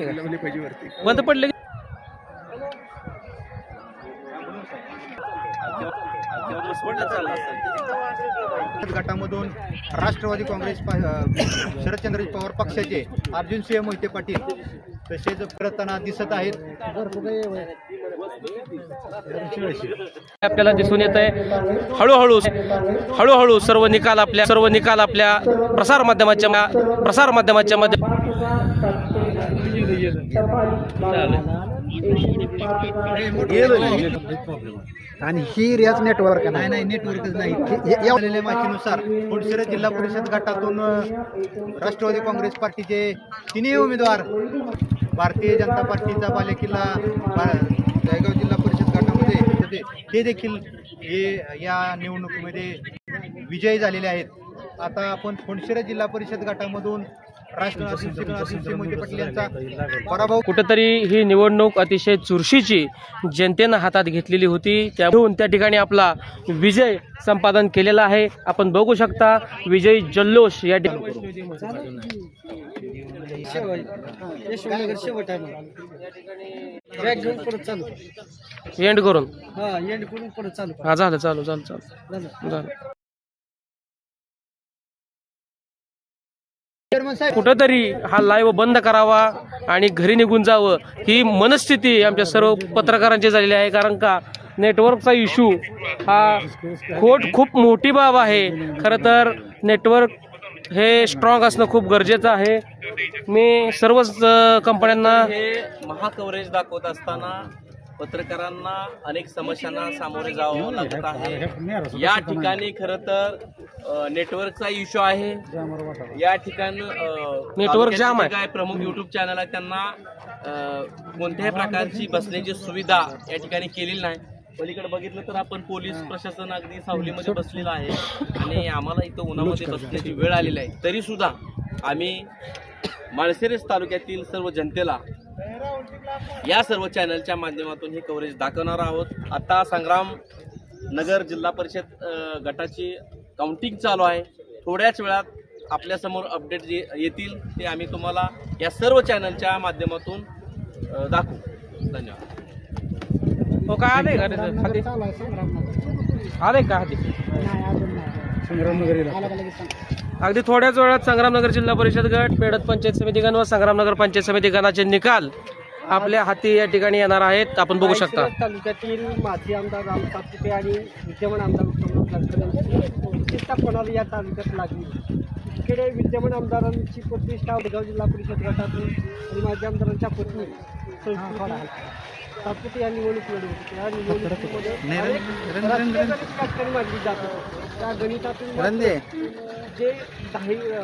माहिती आहे का बंद पडले की- गटामधून राष्ट्रवादी काँग्रेस शरदचंद्र पवार पक्षाचे अर्जुन सिंह मोहिते पाटील तसेच फिरताना दिसत आहेत. आपल्याला दिसून येत आहे हळूहळू हळूहळू सर्व निकाल आपल्या सर्व निकाल आपल्या प्रसार माध्यमाच्या प्रसार माध्यमाच्या मध्ये आणि ही रियाज नेटवर्क नाही नाही नेटवर्कच नाही. माहितीनुसार पुडशिरा जिल्हा परिषद गटातून राष्ट्रवादी काँग्रेस पार्टीचे तिन्ही उमेदवार भारतीय जनता पार्टीचा बालेकिल्ला जळगाव जिल्हा परिषद गटामध्ये होते ते देखील हे या निवडणुकीमध्ये विजयी झालेले आहेत. आता आपण फोंडशिरा जिल्हा परिषद गटामधून पराभव कुठेतरी ही निवडणूक अतिशय चुरशीची जनतेनं हातात घेतलेली होती. त्यामुळे त्या ठिकाणी आपला विजय संपादन केलेला आहे. आपण बघू शकता विजयी जल्लोष या ठिकाणी एंड करून. हा झालं चालू चालू चालू. झालं. कुठंतरी हा लाईव्ह बंद करावा आणि घरी निघून जावं ही मनस्थिती आमच्या सर्व पत्रकारांची झालेली आहे. कारण का नेटवर्कचा इश्यू हा खोट खूप मोठी बाब आहे. खरं तर नेटवर्क हे स्ट्रॉंग असणं खूप गरजेचं आहे. मी सर्वच कंपन्यांना हे महाकव्हरेज दाखवत असताना पत्रकारांना अनेक समस्यांना सामोरे जावं लागत आहे. या ठिकाणी खर तर नेटवर्कचा इश्यू आहे. या ठिकाणी नेटवर्क जाम आहे. काय प्रमुख युट्यूब चॅनल आहे त्यांना कोणत्याही प्रकारची बसण्याची सुविधा या ठिकाणी केलेली नाही. पलीकडे बघितलं तर आपण पोलीस प्रशासन अगदी सावलीमध्ये बसलेलं आहे. आणि आम्हाला इथं उन्हामध्ये बसण्याची वेळ आलेली आहे. तरी सुद्धा आम्ही माळशिरस तालुक्यातील सर्व जनतेला या सर्व चॅनलच्या माध्यमातून हे कव्हरेज दाखवणार आहोत. आता संग्राम नगर जिल्हा परिषद गटाची काउंटिंग चालू आहे. थोड्याच वेळात आपल्यासमोर अपडेट जे येतील ते आम्ही तुम्हाला या सर्व चॅनलच्या माध्यमातून दाखवू. धन्यवाद. हो का आले का आले का अगदी थोड्याच वेळात संग्रामनगर जिल्हा परिषद गट पेडत पंचायत समिती गण व संग्रामनगर पंचायत समिती गणाचे निकाल आपल्या हाती या ठिकाणी येणार आहेत. आपण बघू शकता. तालुक्यातील माजी आमदार राम सातपुते आणि विद्यमान आमदार प्रतिष्ठा कोणाला या तालुक्यात लागली? इकडे विद्यमान आमदारांची प्रतिष्ठा वडगाव जिल्हा परिषद गटातून आणि माजी आमदारांच्या पत्नी सातपुते या निवडणूक लढवत होत्या. या निवडणुकीमध्ये गणित मानली जात होती त्या गणितातून जे काही अ,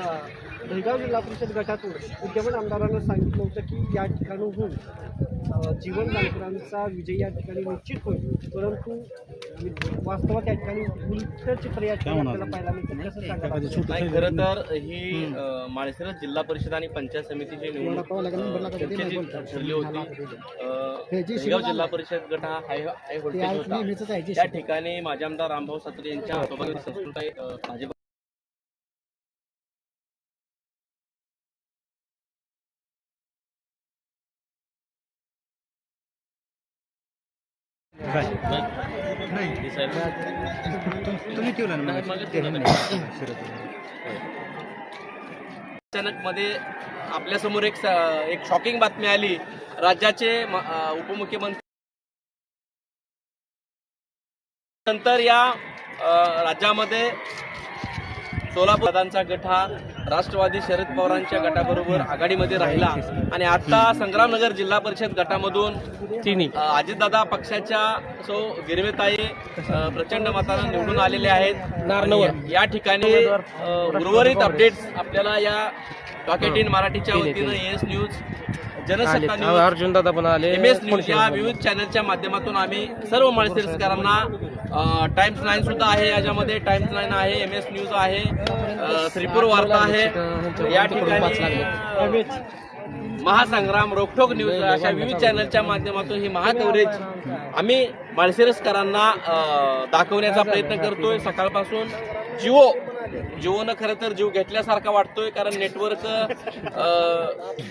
दहेगाव जिल्हा परिषद गटातून विद्यमान आमदारांना सांगितलं होतं की या ठिकाणाहून जीवन जानकरांचा विजय या ठिकाणी निश्चित होईल. परंतु वास्तवात या ठिकाणी उलट चित्र या ठिकाणी आपल्याला पाहायला मिळतं. खरं तर ही माळशिरस जिल्हा परिषद आणि पंचायत समितीची निवडणूक ठरली होती जिल्हा परिषद गट हा हाय हाय व्होल्टेज होता. त्या ठिकाणी माझे आमदार रामभाऊ सातरे यांच्या सौभाग्य संस्कृत आहे अ, भाजप तुम्ही ठेवलं ना अचानक मध्ये आपल्यासमोर एक एक शॉकिंग बातमी आली. राज्याचे उपमुख्यमंत्री नंतर या राज्यामध्ये सोलापूर दादांचा गट हा राष्ट्रवादी शरद पवारांच्या गटाबरोबर आघाडीमध्ये राहिला. आणि आता संग्रामनगर जिल्हा परिषद गटामधून तिन्ही. अजितदादा पक्षाच्या सो गिरवेताई प्रचंड मतानं निवडून आलेले आहेत. या ठिकाणी उर्वरित अपडेट्स आपल्याला या टॉकेट इन मराठीच्या वतीनं S news Jansatta news Arjun दादा पण आले. एम एस न्यूज या विविध चॅनलच्या माध्यमातून आम्ही सर्व माळशिरसकरांना टाइम्स नाईन सुद्धा आहे याच्यामध्ये. टाइम्स नाईन आहे एम एस न्यूज आहे अ, श्रीपूर वार्ता आहे. या ठिकाणी महासंग्राम रोखोक न्यूज अशा विविध चॅनलच्या माध्यमातून ही महाकव्हरेज आम्ही माळशिरसकरांना दाखवण्याचा प्रयत्न करतोय. सकाळपासून जिओ जिओनं खरं तर जीव घेतल्यासारखा वाटतोय कारण नेटवर्क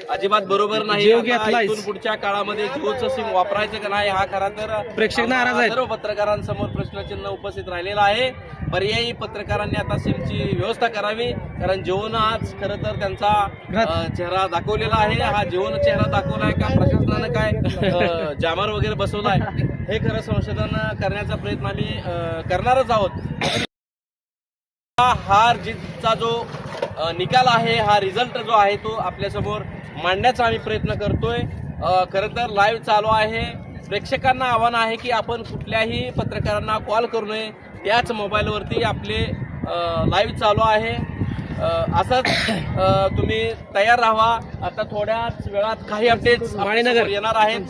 अजिबात बरोबर नाही. जीव आता घेतलायच. इथून पुढच्या काळामध्ये जिओचं सिम वापरायचं का नाही हा खरा तर प्रेक्षक नाराज आहेत. सर्व पत्रकारांसमोर प्रश्नचिन्ह उपस्थित राहिलेला आहे. पर्यायी पत्रकारांनी आता सिमची व्यवस्था करावी कारण जिओनं आज खरं तर त्यांचा अ, चेहरा दाखवलेला आहे. हा जिओनं चेहरा दाखवलाय का प्रशासनानं काय अ, जामर वगैरे बसवलाय हे खरं संशोधन करण्याचा प्रयत्न आम्ही अ, करणारच आहोत. हार जीतचा जो निकाल आहे हा रिझल्ट जो आहे तो आपल्यासमोर मांडण्याचा आम्ही प्रयत्न करतोय. खरं तर लाईव्ह चालू आहे. प्रेक्षकांना आव्हान आहे की आपण कुठल्याही पत्रकारांना कॉल करू नये. त्याच मोबाईलवरती आपले लाईव्ह चालू आहे. असंच तुम्ही तयार राहा आता थोड्याच वेळात काही अपडेट्स माळीनगर. येणार आहेत.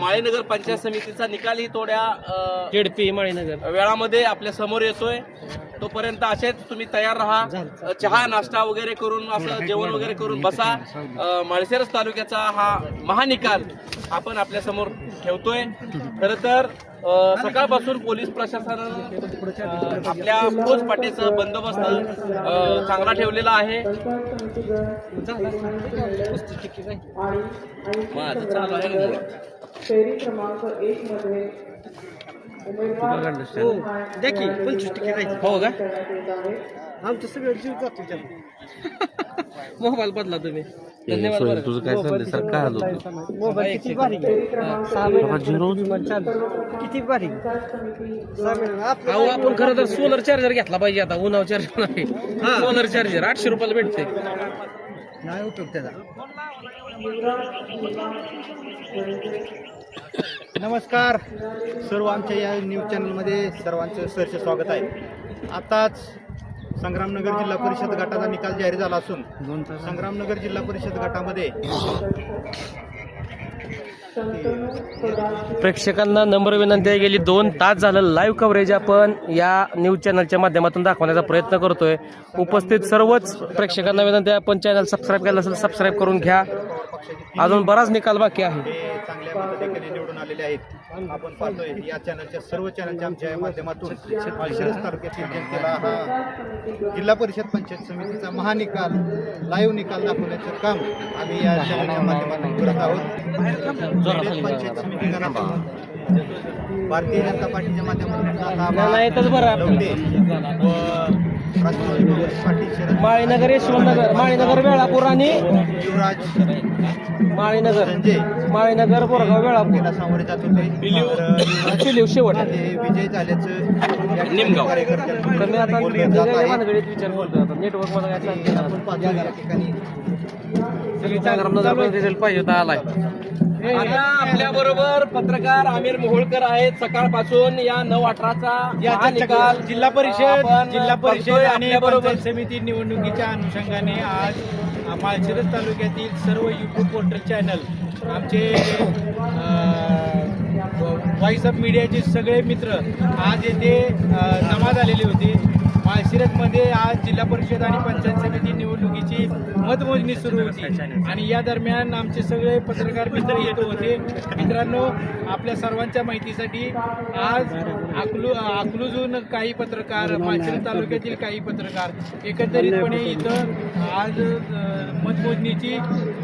माळीनगर पंचायत समितीचा निकालही थोड्या अ, जेडपी माळीनगर. वेळामध्ये आपल्यासमोर येतोय. तोपर्यंत असेच तुम्ही तयार राहा. चहा नाश्ता वगैरे करून असं जेवण वगैरे करून बसा. माळशिरस तालुक्याचा हा महानिकाल आपण आपल्यासमोर ठेवतोय. खर तर सकाळपासून पोलीस प्रशासनानं आपल्या पोच पाटीचं बंदोबस्त चांगला ठेवलेला आहे. माझं चालू आहे ना. मुळात. द्या की पंचवीस टक्के राहील हो का? आमचं सगळं जीव जातो त्याला. मोबाईल बदला तुम्ही. धन्यवाद बरं. तुझं काय चाललंय? सर काय आलो मोबाईल किती बारीक आहे? सहा बारीक अहो आपण खरं तर सोलर चार्जर घेतला पाहिजे आता. उन्हाव चार्जर नाही. Solar charger. आठशे रुपयाला भेटते नाही उपयोग त्याचा नमस्कार. सर्व आमच्या या न्यूज चॅनलमध्ये सर्वांचं सहर्ष स्वागत आहे. आताच संग्रामनगर जिल्हा परिषद गटाचा निकाल जाहीर झाला असून संग्रामनगर जिल्हा परिषद गटामध्ये प्रेक्षकांना नम्र विनंती आहे गेली दोन तास झालं लाईव्ह कव्हरेज आपण या न्यूज चॅनलच्या माध्यमातून दाखवण्याचा प्रयत्न करतोय. उपस्थित सर्वच प्रेक्षकांना विनंती आहे आपण चॅनल सबस्क्राईब केलं असेल सबस्क्राईब करून घ्या. अजून बराच निकाल बाकी आहे. चांगल्या निवडून आलेले आहेत. आपण पाहतोय या चॅनलच्या सर्व चॅनलच्या आमच्या माध्यमातून माळशिरस तालुक्यातील जनतेला हा जिल्हा परिषद पंचायत समितीचा महानिकाल लाईव्ह निकाल दाखवण्याचं काम आम्ही या चॅनलच्या माध्यमातून करत आहोत. पंचायत समिती भारतीय जनता पार्टीच्या माध्यमातून माळीनगर यशवंतनगर. माळीनगर वेळापूर आणि युवराज माळीनगर. माळीनगर बोरगाव वेळापूर. सामोरे जात चिलीव शेवट. ते विजय झाल्याचं निमगाव. कार्यकर्त्यांकडून तर मी आता. भानगडीत विचार करतो आता. नेटवर्कमध्ये काय रिझल्ट पाहिजे होता आलाय. आता आपल्या बरोबर पत्रकार आमिर मोहोळकर आहेत. सकाळपासून या नऊ अठराचा निकाल जिल्हा परिषद जिल्हा परिषद आणि बरोबर समिती निवडणुकीच्या अनुषंगाने आज माळशिरस तालुक्यातील सर्व युट्यूब पोर्टल चॅनल आमचे व्हॉइस ऑफ मीडियाचे सगळे मित्र आज येथे जमा झालेले होते. माळशिरसमध्ये आज जिल्हा परिषद आणि पंचायत समिती निवडणुकीची मतमोजणी सुरू होती. आणि या दरम्यान आमचे सगळे पत्रकार मित्र येत होते. मित्रांनो आपल्या सर्वांच्या माहितीसाठी आज अकलू अकलूजून काही पत्रकार माळशिरस तालुक्यातील काही पत्रकार एकंदरीतपणे इथं आज मतमोजणीची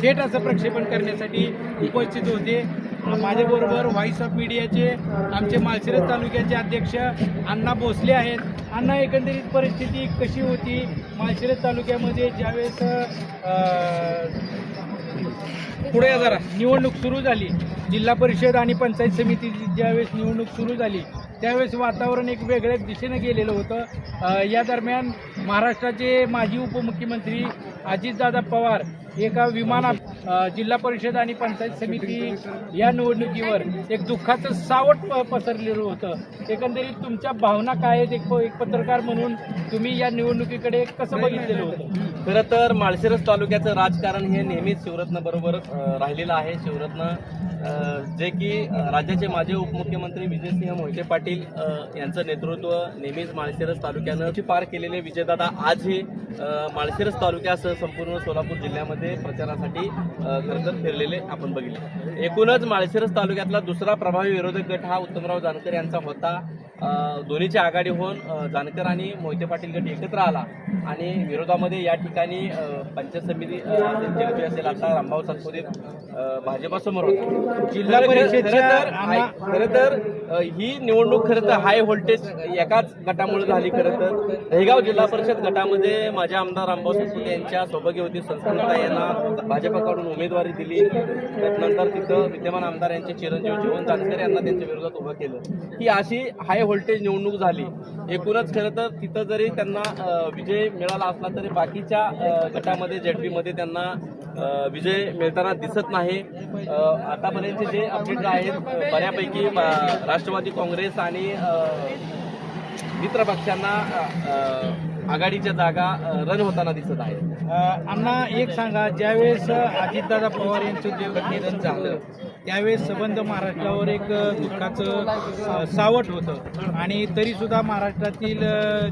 थेट असं प्रक्षेपण करण्यासाठी उपस्थित होते. माझ्याबरोबर व्हॉइस ऑफ मीडियाचे आमचे माळशिरस तालुक्याचे अध्यक्ष अण्णा भोसले आहेत. अण्णा एकंदरीत परिस्थिती कशी होती माळशिरस तालुक्यामध्ये ज्यावेळेस पुढे जरा. निवडणूक सुरू झाली जिल्हा परिषद आणि पंचायत समितीची ज्यावेळेस निवडणूक सुरू झाली त्यावेळेस वातावरण एक वेगळ्याच दिशेनं गेलेलं होतं. या दरम्यान महाराष्ट्राचे माजी उपमुख्यमंत्री अजितदादा पवार एका विमानात जिल्हा परिषद आणि पंचायत समिती या निवडणुकीवर एक दुःखाचं सावट प- पसरलेलं होतं. एकंदरीत तुमच्या भावना काय आहेत? एक एक पत्रकार म्हणून तुम्ही या निवडणुकीकडे कसं बघितलेलं होतं? खरं तर माळशिरस तालुक्याचं राजकारण हे नेहमीच शिवरत्न बरोबर राहिलेलं आहे. शिवरत्न जे की राज्याचे माजी उपमुख्यमंत्री विजयसिंह मोहिते पाटील यांचं नेतृत्व नेहमीच माळशिरस तालुक्यानं पार केलेले. विजयदादा आजही माळशिरस तालुक्यासह संपूर्ण सोलापूर जिल्ह्यामध्ये प्रचारासाठी खरंतर फिरलेले आपण बघितले. एकूणच माळशिरस तालुक्यातला दुसरा प्रभावी विरोधक गट हा उत्तमराव जानकर यांचा होता. दोन्हीची आघाडी होऊन जानकर आणि मोहिते पाटील गट एकत्र आला आणि विरोधामध्ये या ठिकाणी पंचायत समिती अ, त्यांची असेल. आता रामभाऊ अ, भाजपासमोर होते. जिल्हा खरं- तर ही निवडणूक खरं तर हाय व्होल्टेज एकाच गटामुळे झाली खरं तर. दहेगाव जिल्हा परिषद गटामध्ये माझे आमदार रामभाऊ सातपुते यांच्या सौभाग्यवती संस्कृता यांना भाजपकडून उमेदवारी दिली. त्यानंतर तिथं विद्यमान आमदार यांचे चिरंजीव जीवन जानकर यांना त्यांच्या विरोधात उभं केलं. ही अशी हाय व्होल्टेज निवडणूक झाली. एकूणच खरं तर तिथं जरी त्यांना विजय मिळाला असला तरी बाकीच्या गटामध्ये जेडपीमध्ये त्यांना विजय मिळताना दिसत नाही. आतापर्यंतचे जे अपडेट आहेत बऱ्यापैकी राष्ट्रवादी काँग्रेस आणि मित्रपक्षांना मित्र पक्षांना आघाडीच्या जागा रन होताना दिसत आहेत अण्णा एक सांगा ज्यावेळेस अजितदादा पवार यांचं जे निधन झालं त्यावेळेस संबंध महाराष्ट्रावर एक दुःखाचं सावट होतं. आणि तरीसुद्धा महाराष्ट्रातील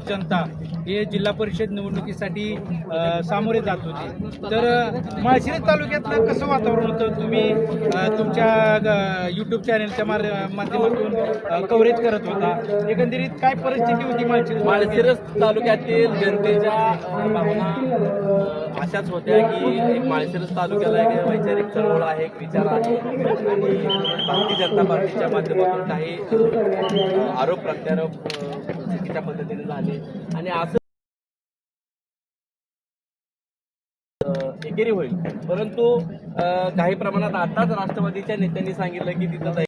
जनता हे जिल्हा परिषद निवडणुकीसाठी सामोरे जात होते. तर माळशिरस तालुक्यातलं कसं वातावरण होतं? तुम्ही तुमच्या यूट्यूब चॅनलच्या माध्यमातून कव्हरेज करत होता. एकंदरीत काय परिस्थिती होती माळशिरस माळशिरस तालुक्यातील जनतेच्या भावना अशाच होत्या की एक माळशिरस तालुक्याला एक वैचारिक चळवळ आहे एक विचार आहे. आणि भारतीय जनता पार्टीच्या माध्यमातून काही आरोप प्रत्यारोप चुकीच्या पद्धतीने झाले. आणि असं एकेरी होईल. परंतु काही प्रमाणात आताच राष्ट्रवादीच्या नेत्यांनी सांगितलं की तिथं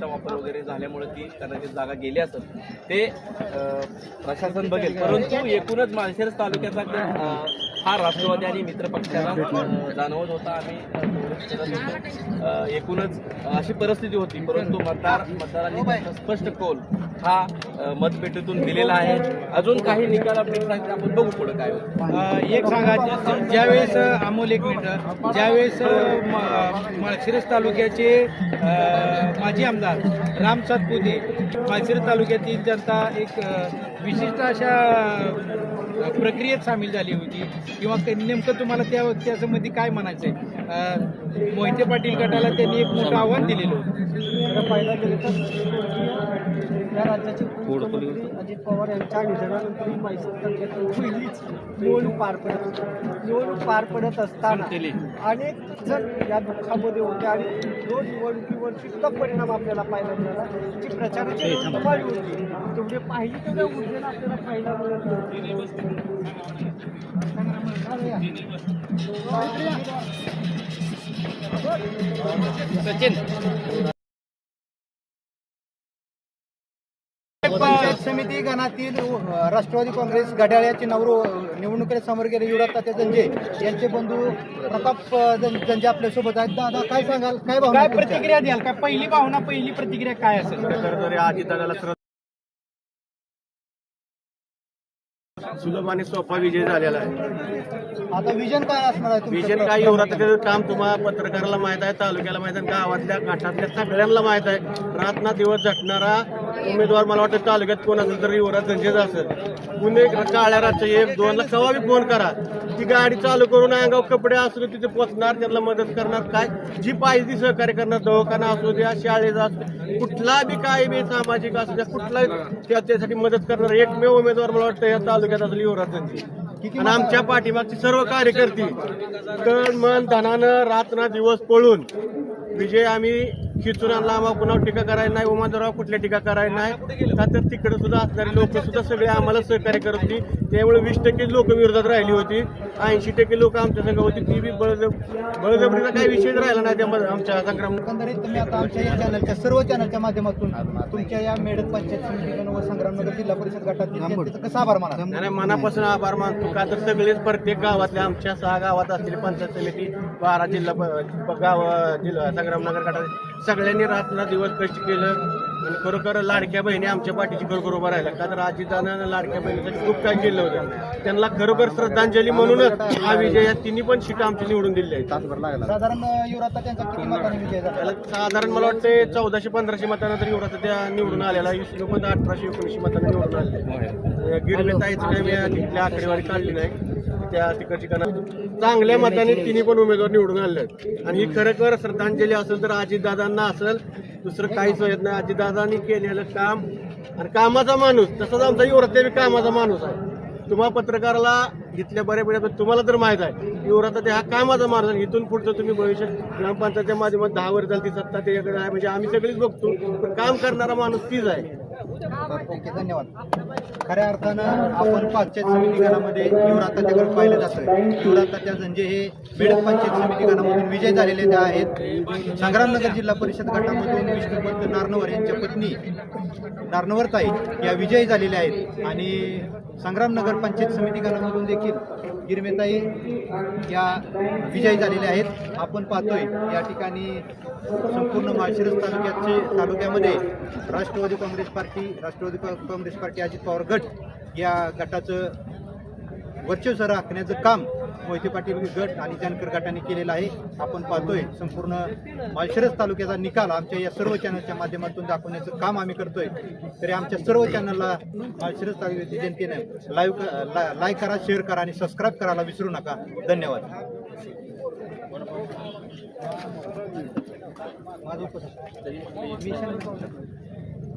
वापर वगैरे झाल्यामुळे ती कदाचित जागा गेली असेल. ते प्रशासन बघेल. परंतु एकूणच माळशिरस तालुक्याचा हा राष्ट्रवादी आणि मित्र पक्षाला जाणवत होता आम्ही एकूणच अशी परिस्थिती होती परंतु मतदार मतदारांनी स्पष्ट कौल हा मतपेटीतून दिलेला आहे. अजून काही निकाल अपडेट आपण बघू पुढे काय होतं. एक सांगा ज्यावेळेस अमोल एक मिनिट ज्यावेळेस माळशिरस तालुक्याचे माजी आमदार राम सातपुते माळशिरस तालुक्यातील जनता एक विशिष्ट अशा प्रक्रियेत सामील झाली होती. किंवा नेमकं तुम्हाला त्या त्याच्यामध्ये काय म्हणायचं आहे मोहिते पाटील गटाला त्यांनी एक मोठं आव्हान दिलेलं होतं खरं पाहायला गेलं तर या राज्याचे अजित पवार यांच्या निधनानंतर ही तालुक्यातील पहिलीच निवडणूक पार पडत निवडणूक पार पडत असताना अनेक जण या दुःखामध्ये होते आणि जो निवडणुकीवर इतका परिणाम आपल्याला पाहायला मिळाला जी प्रचाराची होती. तेवढे पाहिजे तेवढ्या ऊर्जेला आपल्याला पाहायला मिळत नव्हती. पंचायत समिती गणातील राष्ट्रवादी काँग्रेस घड्याळ्याचे नवरो निवडणुकीला समोर गेले युवराज तात्या जंजे यांचे बंधू प्रताप जंजे आपल्यासोबत आहेत. दादा काय सांगाल? काय भावना? प्रतिक्रिया द्याल? काय पहिली भावना पहिली प्रतिक्रिया काय असेल? सुलभ आणि सोपा विजय झालेला आहे. आता विजन काय असणार आहे? विजन काय युवराचं काम तुम्हाला पत्रकाराला माहीत आहे तालुक्याला माहीत आहे गावातल्या काठातल्या सगळ्यांना माहीत आहे. रातना दिवस झटणारा उमेदवार मला वाटतं तालुक्यात कोण असेल तर युवराज धंजेच असेल पुणे काळ्या रातच्या एक दोनला केव्हा बी फोन करा. ती गाडी चालू करून अंगावर कपडे असू तिथे पोचणार त्यांना मदत करणार काय? जी पाहिजे ती सहकार्य करणार दवाखाना असू द्या शाळेचा असू कुठला बी काय बी सामाजिक असू द्या कुठलाही त्या- त्यासाठी मदत करणार. एकमेव उमेदवार मला वाटतं या तालुक्यात असेल युवराज धंजे आणि आमच्या पाठीमागची सर्व कार्यकर्ते तण मन धनानं रात्र दिवस पळून विजय आम्ही खिचून आणला आम्हाला कुणावर टीका करायला नाही उमेदवारावर कुठल्या टीका करायला नाही. का तर तिकडे सुद्धा असणारी लोक सुद्धा सगळे आम्हाला सहकार्य करत होती. त्यामुळे वीस टक्के लोक विरोधात राहिली होती. ऐंशी टक्के लोक आमच्या संघ होती. ती बी बळजब बळजबरीचा काही विषयच राहिला नाही त्यामध्ये आमच्या संग्राम एकंदरीत तुम्ही आता आमच्या या चॅनलच्या सर्व चॅनलच्या माध्यमातून तुमच्या या मेडक पंचायत समिती व संग्रामनगर जिल्हा परिषद गटातील जनतेचं कसं आभार माना आणि मनापासून आभार मानतो. का तर सगळेच प्रत्येक गावातल्या आमच्या सहा गावात असलेली पंचायत समिती बारा जिल्हा गाव जिल्हा संग्रामनगर गटात सगळ्यांनी रात्र दिवस कष्ट केलं. आणि खरोखर लाडक्या बहिणी आमच्या पाठीची खरोखर उभा राहिला का तर आजीदानं लाडक्या बहिणीसाठी खूप काय केलं होतं. त्यांना खरोखर श्रद्धांजली म्हणूनच हा विजय या तिन्ही पण सीट आमची निवडून दिली साधारण त्यांचा किती मताने विजय झाला? त्याला साधारण मला वाटते चौदाशे पंधराशे मतांना तरी एवढा त्या निवडून आलेला विष्णू पण अठराशे एकोणीसशे मतांना निवडून आले गिरवे ताईचं काही मी तिथल्या आकडेवारी काढली नाही. त्या ठिकाणी चांगल्या मताने तिन्ही पण उमेदवार निवडून आले आहेत. आणि ही खरंखर श्रद्धांजली असेल तर अजितदादांना असेल. दुसरं काहीच येत नाही. अजितदादांनी केलेलं काम आणि कामाचा माणूस. तसंच आमचा युवरात कामाचा माणूस आहे. तुम्हा पत्रकाराला घेतल्या बऱ्यापैकी तुम्हाला तर माहीत आहे. युवरात ते हा कामाचा माणूस आहे. इथून पुढचं तुम्ही भविष्य ग्रामपंचायतच्या माध्यमात दहा वर झाली ती सत्ता त्याच्याकडे आहे. म्हणजे आम्ही सगळीच बघतो. पण काम करणारा माणूस तीच आहे. ओके धन्यवाद. खऱ्या अर्थानं आपण पंचायत समिती गणामध्ये युवराताच्याकडे पाहिलं जातं युवराताच्या म्हणजे हे बेडक पंचायत समिती गणामधून विजय झालेले त्या आहेत. संग्रामनगर जिल्हा परिषद गटामधून विष्णुपंत नारनवर यांच्या पत्नी नारनवरताई या विजयी झालेल्या आहेत. आणि संग्राम नगर पंचायत समिती गणामधून देखील गिरमेताई या विजयी झालेल्या आहेत. आपण पाहतोय या ठिकाणी संपूर्ण माळशिरस तालुक्याचे तालुक्यामध्ये राष्ट्रवादी काँग्रेस पार्टी राष्ट्रवादी काँग्रेस पार्टी अजित पवार गट या गटाचं वर्चस्व राखण्याचं काम मोहिते पाटील गट आणि जानकर गटाने केलेलं आहे. आपण पाहतोय संपूर्ण माळशिरस तालुक्याचा निकाल आमच्या या सर्व चॅनलच्या माध्यमातून दाखवण्याचं काम आम्ही करतोय. तरी आमच्या सर्व चॅनलला माळशिरस तालुक्याच्या जनतेने लाईव्ह लाईक करा शेअर करा आणि सबस्क्राईब करायला विसरू नका. धन्यवाद. माझं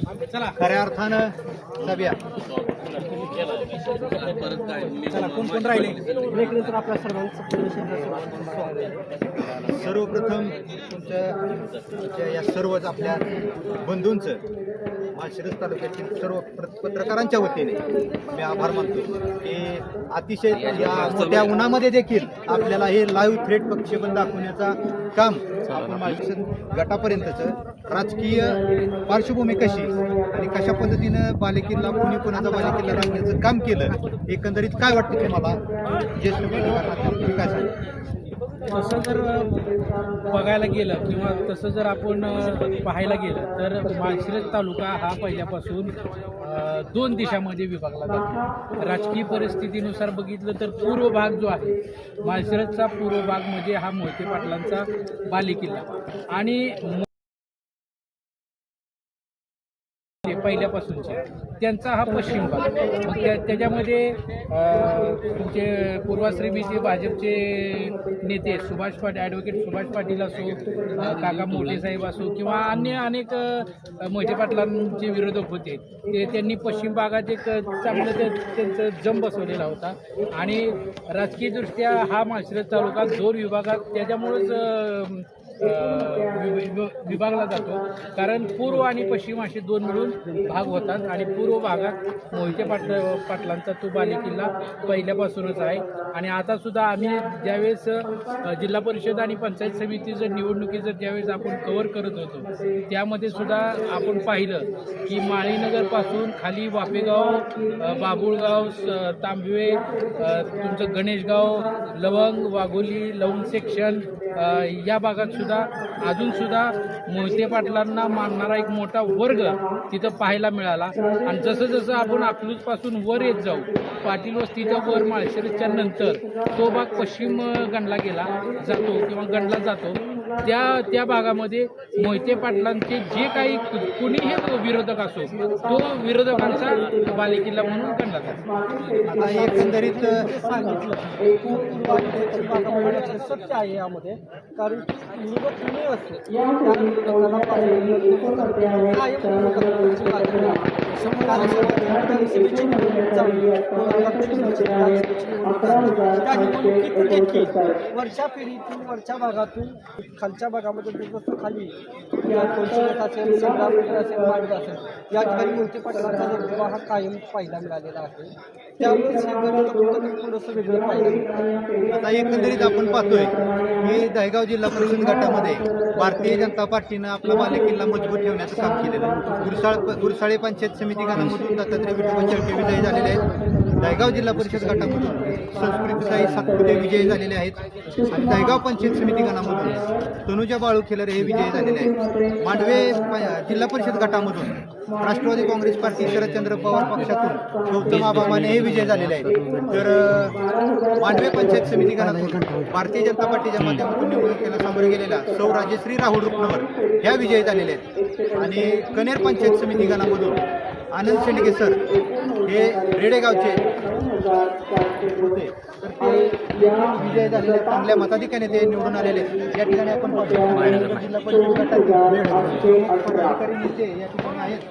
खऱ्या अर्थानं सभ्या चला कोण कोण राहिले? तर आपल्या सर्वांचं सर्वप्रथम तुमच्या तुमच्या या सर्वच आपल्या बंधूंचं माळशिरस तालुक्यातील सर्व पत्रकारांच्या वतीने मी आभार मानतो. की अतिशय या मोठ्या उन्हामध्ये देखील आपल्याला हे लाईव्ह थ्रेट प्रक्षेपण दाखवण्याचा काम आपण माळशिरस गटापर्यंतचं राजकीय पार्श्वभूमी कशी आणि कशा पद्धतीनं बालेकिल्ला कोणी कुणाचा बालेकिल्ला राखण्याचं काम केलं एकंदरीत काय वाटतं तुम्हाला? ज्येष्ठ काय तसं जर बघायला गेलं किंवा तसं जर आपण पाहायला गेलं तर माळशिरस तालुका हा पहिल्यापासून दोन दिशामध्ये विभागला जातो. राजकीय परिस्थितीनुसार बघितलं तर पूर्व भाग जो आहे माळशिरसचा पूर्व भाग म्हणजे हा मोहिते पाटलांचा बालेकिल्ला. आणि पहिल्यापासूनचे. त्यांचा हा पश्चिम भाग. त्या त्याच्यामध्ये तुमचे पूर्वाश्री जे भाजपचे नेते सुभाष पाटील ॲडव्होकेट सुभाष पाटील असो काका मोठे साहेब असो किंवा अन्य अनेक मोठे पाटलांचे विरोधक होते ते त्यांनी पश्चिम भागात एक चांगलं ते त्यांचं जम बसवलेला होता. आणि राजकीयदृष्ट्या हा माळशिरस तालुका जोर विभागात त्याच्यामुळंच विभागला जातो. कारण पूर्व आणि पश्चिम असे दोन मिळून भाग होतात आणि पूर्व भागात मोहिते पाट पाटलांचा तो बालेकिल्ला पहिल्यापासूनच आहे. आणि आता सुद्धा आम्ही ज्यावेळेस जिल्हा परिषद आणि पंचायत समितीचं निवडणुकीचं ज्यावेळेस आपण कव्हर करत होतो त्यामध्ये सुद्धा आपण पाहिलं की माळीनगरपासून खाली वापेगाव बाबुळगाव स- तांबवे तुमचं गणेशगाव लवंग वाघोली लवंग सेक्शन या भागात सुद्धा अजून सुद्धा मोहिते पाटलांना मानणारा एक मोठा वर्ग तिथं पाहायला मिळाला. आणि जसं जसं आपण अकलूजपासून वर येत जाऊ पाटील वस्तीच्या वर माळशिरसच्या नंतर तो भाग पश्चिम गणला गेला जातो किंवा गणला जातो. त्या त्या भागामध्ये मोहिते पाटलांचे जे काही कुणीही विरोधक असो तो विरोधकांचा बालेकिल्ला म्हणून गणला जातो आता एकंदरीत सत्य आहे यामध्ये. कारण निवडणूक चालली वरच्या पिढीतून वरच्या भागातून खालच्या भागामध्ये दुर्गस्त खाली कोणशिरत असेल संग्रामनगर असेल मांडव असेल या ठिकाणी मोठे पाटलांचा धबधबा हा कायम पाहायला मिळालेला आहे त्यामुळेच हे गणित थोडंसं वेगळं पाहायला आता एकंदरीत आपण पाहतोय की दहेगाव जिल्हा परिषद गटामध्ये भारतीय जनता पार्टीनं आपला बालेकिल्ला मजबूत ठेवण्याचं काम केलेलं आहे. गुरसाळ गुरसाळे पंचायत समिती गणामधून दत्तात्रय विठोबा विजयी झालेले आहेत. दहेगाव जिल्हा परिषद गटामधून संस्कृतीचाही सातपुते विजयी झालेले आहेत. आणि दहेगाव पंचायत समिती गणामधून तनुजा बाळू खेलर हे विजयी झालेले आहेत. मांडवे जिल्हा परिषद गटामधून राष्ट्रवादी काँग्रेस पार्टी शरदचंद्र पवार पक्षातून गौतम आबामाने हे विजय झालेले आहेत. तर मांडवे पंचायत समिती गणातून भारतीय जनता पार्टीच्या माध्यमातून निवडणुकीला सामोरे गेलेला सौ राजेश्री राहुल रुक्णवर ह्या विजयी झालेल्या आहेत. आणि कनेर पंचायत समिती गणामधून आनंद शेंडगे सर हे रेडेगावचे होते. तर ते विजय झालेले चांगल्या मताधिकाने ते निवडून आलेले. या ठिकाणी आपण जिल्हा परिषद गटातील पदाधिकारी नेते या ठिकाणी आहेत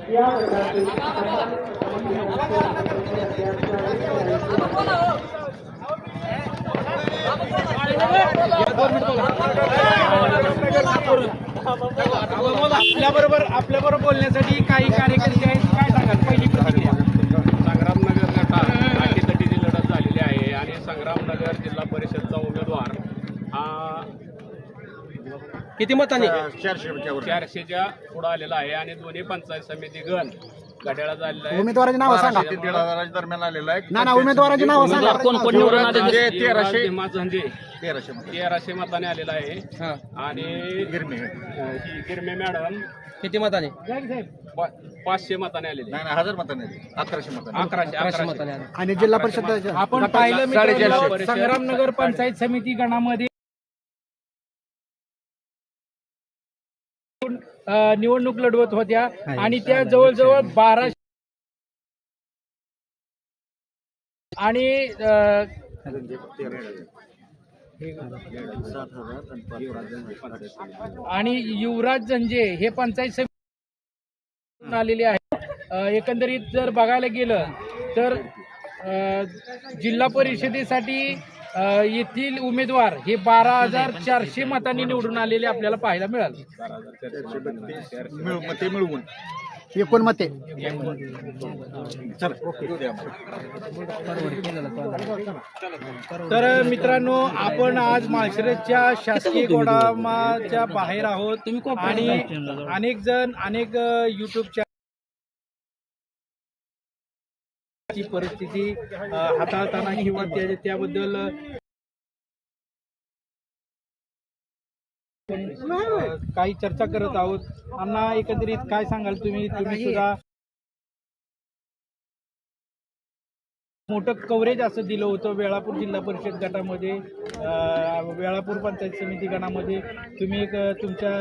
आपल्या बरोबर आपल्या बरोबर बोलण्यासाठी काही कार्यकर्ते आहेत. काय सांगाल? पहिली प्रतिक्रिया. संग्रामनगर गटात अटीतटीची लढत झालेली आहे आणि संग्रामनगर जिल्हा परिषदचा उमेदवार हा किती मतांनी? चारशेच्या पुढे आलेला आहे आणि दोन्ही पंचायत समिती गण आहे. उमेदवाराची नावं सांगा. बाराशे ते दीड हजाराच्या दरम्यान आलेला आहे. ना ना उमेदवाराची नावं सांगा. कोण कोण निवडून आले तेराशे भीमा झंजे तेराशे तेराशे मताने आलेला आहे. आणि गिरमे. ही गिरमे मॅडम किती मतांनी? पा- पाचशे मताने आलेली नाही हजार मताने अकराशे मताने अकराशे अकराशे मतांनी आले आणि जिल्हा परिषद आपण पाहिलं मित्रांनो, साडेचारशे. संग्रामनगर पंचायत समिती गणामध्ये निवडणूक लढवत होत्या आणि त्या जवळजवळ बारा आणि आणि युवराज झंजे हे पंचायत समिती आलेले आहे अ, एकंदरीत जर बघायला गेलं तर जिल्हा परिषदेसाठी येथील उमेदवार हे बारा हजार चारशे मतांनी निवडून आलेले आपल्याला पाहायला मिळाले. मिळवून. एकूण मते. तर मित्रांनो आपण आज माळशिरसच्या शासकीय गोडामाच्या बाहेर आहोत आणि अनेक जण अनेक युट्यूबच्या ची परिस्थिती हाताळताना किंवा त्या- त्याबद्दल काही चर्चा करत आहोत. अण्णा एकंदरीत काय सांगाल तुम्ही? तुम्ही सुद्धा मोठं कव्हरेज असं दिलं होतं वेळापूर जिल्हा परिषद गटामध्ये वेळापूर पंचायत समिती गणामध्ये तुम्ही एक तुमच्या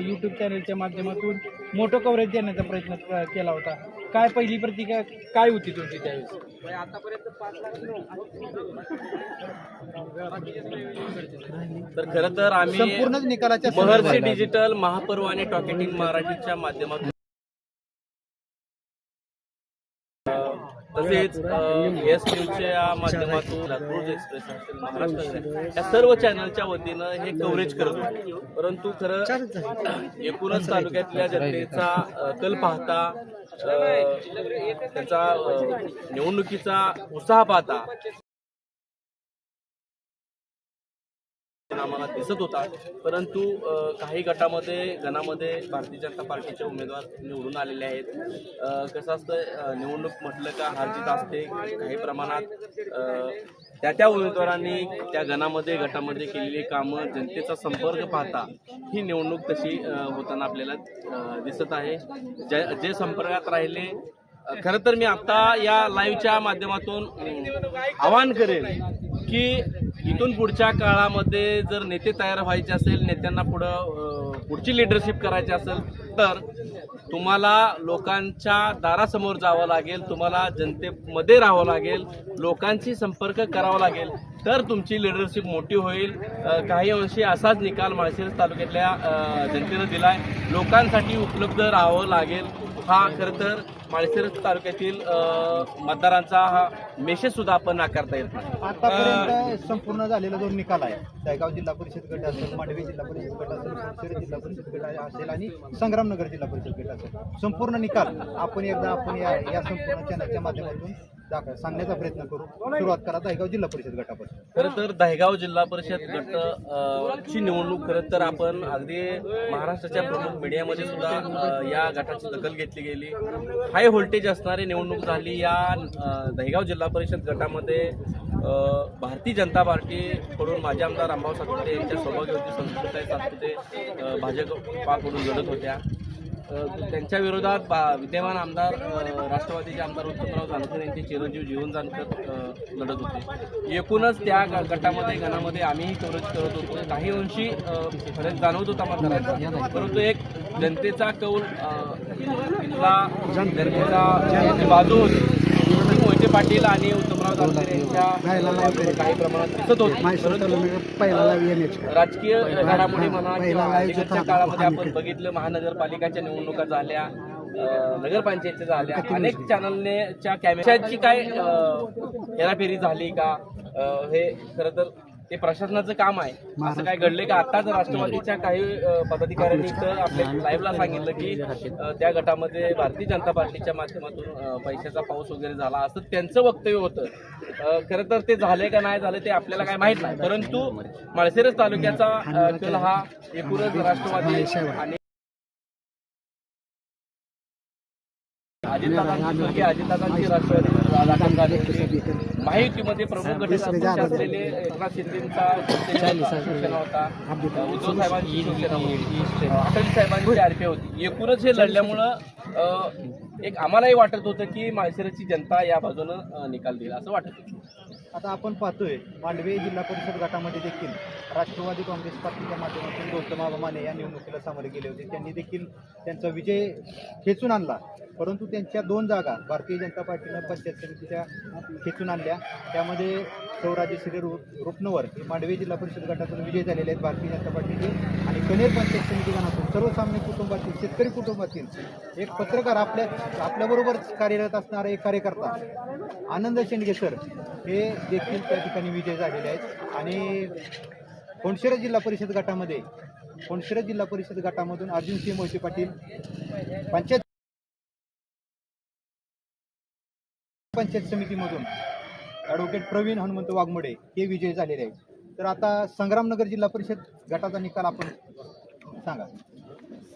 यूट्यूब चॅनलच्या माध्यमातून मोठं कव्हरेज देण्याचा प्रयत्न केला होता. काय पहिली प्रतिक्रिया काय होती तुमची त्यावेळेस? तर खरं तर आम्ही संपूर्णच निकालाच्या महर्षी डिजिटल महापर्व आणि टॉकेटिंग मराठीच्या माध्यमातून तसेच एस न्यूजच्या माध्यमातून लातूर एक्सप्रेस असेल महाराष्ट्र या सर्व चॅनलच्या वतीनं हे कव्हरेज करत होते. परंतु खरं एकूणच तालुक्यातल्या जनतेचा कल पाहता त्यांचा निवडणुकीचा उत्साह पाहता आम्हाला दिसत होता. परंतु काही गटामध्ये गणामध्ये भारतीय जनता पार्टीचे उमेदवार निवडून आलेले आहेत. कसं असतं निवडणूक म्हटलं का हारजीत असते काही प्रमाणात त्या त्या उमेदवारांनी त्या गणामध्ये गटामध्ये केलेली कामं जनतेचा संपर्क पाहता ही निवडणूक तशी होताना आपल्याला दिसत आहे. जे जे संपर्कात राहिले खरं तर मी आता या लाईव्हच्या माध्यमातून आवाहन करेन की इथून पुढच्या काळामध्ये जर नेते तयार व्हायचे असेल नेत्यांना पुढं पुढची लिडरशिप करायची असेल तर तुम्हाला लोकांच्या दारासमोर जावं लागेल तुम्हाला जनतेमध्ये राहावं लागेल लोकांशी संपर्क करावा लागेल तर तुमची लिडरशिप मोठी होईल. काही अंशी असाच निकाल माळशिरस तालुक्यातल्या जनतेनं दिला आहे लोकांसाठी उपलब्ध राहावं लागेल. हा खरं तर माळशिरस तालुक्यातील मतदारांचा हा मेसेज सुद्धा आपण नाकारता येत नाही. आतापर्यंत संपूर्ण झालेला जो निकाल आहे दहेगाव जिल्हा परिषद गट असेल मांडवी जिल्हा परिषद गट असेल जिल्हा परिषद गट असेल आणि संग्रामनगर जिल्हा परिषद गट असेल संपूर्ण निकाल आपण एकदा आपण या या संपूर्ण चॅनलच्या माध्यमातून सांगण्याचा प्रयत्न करू. सुरुवात करा दहेगाव जिल्हा परिषद गटापासून. खरं तर दहेगाव जिल्हा परिषद गट अ, ची निवडणूक खरं तर आपण अगदी महाराष्ट्राच्या प्रमुख मीडियामध्ये सुद्धा अ, या गटाची दखल घेतली गेली. हाय व्होल्टेज असणारी निवडणूक झाली या अ, दहेगाव जिल्हा परिषद गटामध्ये अ, भारतीय जनता पार्टीकडून माजी आमदार रामभाऊ सातपुते यांच्या सौभाग्यवती आहे सातपुते अ, भाजपाकडून लढत होत्या. त्यांच्या विरोधात बा- विद्यमान आमदार राष्ट्रवादीचे आमदार उत्तमराव जानकर यांचे चिरंजीव जीवन जानकर लढत होते. एकूणच त्या ग- गटामध्ये गणामध्ये आम्हीही कव्हरेज करत होतो. काही अंशी फरक जाणवत होता मतदारांचा परंतु एक जनतेचा कौल जनतेचा बाजू होती मोहिते पाटील आणि उत्तमराव जानकर यांच्या काही प्रमाणात दिसत होती. परंतु राजकीय घडामोडी म्हणा किंवा काळामध्ये आपण बघितलं महानगरपालिकाच्या निवडणुका झाल्या नगरपंचायतच्या झाल्या. अनेक चॅनलने च्या कॅमेऱ्याची काय हेराफेरी झाली का? हे खरं तर ते प्रशासनाचं काम आहे. असं काय घडलंय का? आताच राष्ट्रवादीच्या काही पदाधिकाऱ्यांनी इथं आपल्या लाईव्हला सांगितलं की त्या गटामध्ये भारतीय जनता पार्टीच्या माध्यमातून पैशाचा पाऊस वगैरे झाला असं त्यांचं वक्तव्य होतं. खरं तर ते झाले का नाही झाले ते आपल्याला काय माहीत नाही. परंतु माळशिरस तालुक्याचा कल हा एकूणच राष्ट्रवादी आणि अजितदादांची अजितदादांची राष्ट्रवादी. महायुतीमध्ये प्रमुख घटक असलेले? एकनाथ शिंदेचा शिवसेना होता. उद्धव साहेबांची शिवसेना होती. अटल साहेबांची आरपी होती. एकूणच हे लढल्यामुळं एक आम्हालाही वाटत होतं की माळशिरसची जनता या बाजूनं निकाल देईल असं वाटत होतं. आता आपण पाहतोय मांडवे जिल्हा परिषद गटामध्ये देखील राष्ट्रवादी काँग्रेस पार्टीच्या माध्यमातून गौतम आबा माने या निवडणुकीला सामोरे गेले होते. त्यांनी देखील त्यांचा विजय खेचून आणला. परंतु त्यांच्या दोन जागा भारतीय जनता पार्टीनं पंचायत समितीच्या खेचून आणल्या. त्यामध्ये सौराज्य श्री रु रुपनवर हे मांडवे जिल्हा परिषद गटातून विजय झालेले आहेत भारतीय जनता पार्टीचे. आणि कनेर पंचायत समिती गणातून सर्वसामान्य कुटुंबातील शेतकरी कुटुंबातील एक पत्रकार आपल्या आपल्याबरोबर कार्यरत असणारा एक कार्यकर्ता आनंद शेंडगे सर हे देखील त्या ठिकाणी विजय झालेले आहेत. आणि कोंडशिरस जिल्हा परिषद गटामध्ये कोंडशिरस जिल्हा परिषद गटामधून अर्जुनसिंह मोहिते पाटील पंचायत पंचायत समितीमधून ॲडव्होकेट प्रवीण हनुमंत वाघमोडे हे विजय झालेले आहेत. तर आता संग्रामनगर जिल्हा परिषद गटाचा निकाल आपण सांगा.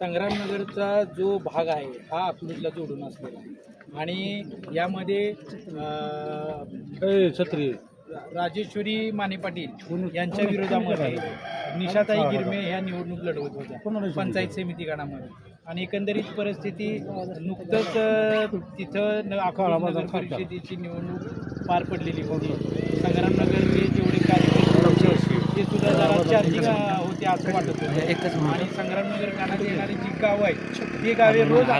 संग्रामनगरचा जो भाग आहे हा अकलूजला जोडून असलेला आहे. आणि यामध्ये छत्री. राजेश्वरी माने पाटील यांच्या विरोधामध्ये निशाताई गिरमे ह्या निवडणूक लढवत होत्या. पंचायत समिती गणामध्ये. आणि एकंदरीत परिस्थिती नुकतंच तिथं परिषदेची निवडणूक पार पडलेली होती. संग्रामनगरचे जेवढे कार्यकर्ते होते ते सुद्धा जरा चार्जिंग होते असं वाटत होतं. आणि संग्रामनगर गाण्यात येणारी जी गावं आहेत ती गावे रोज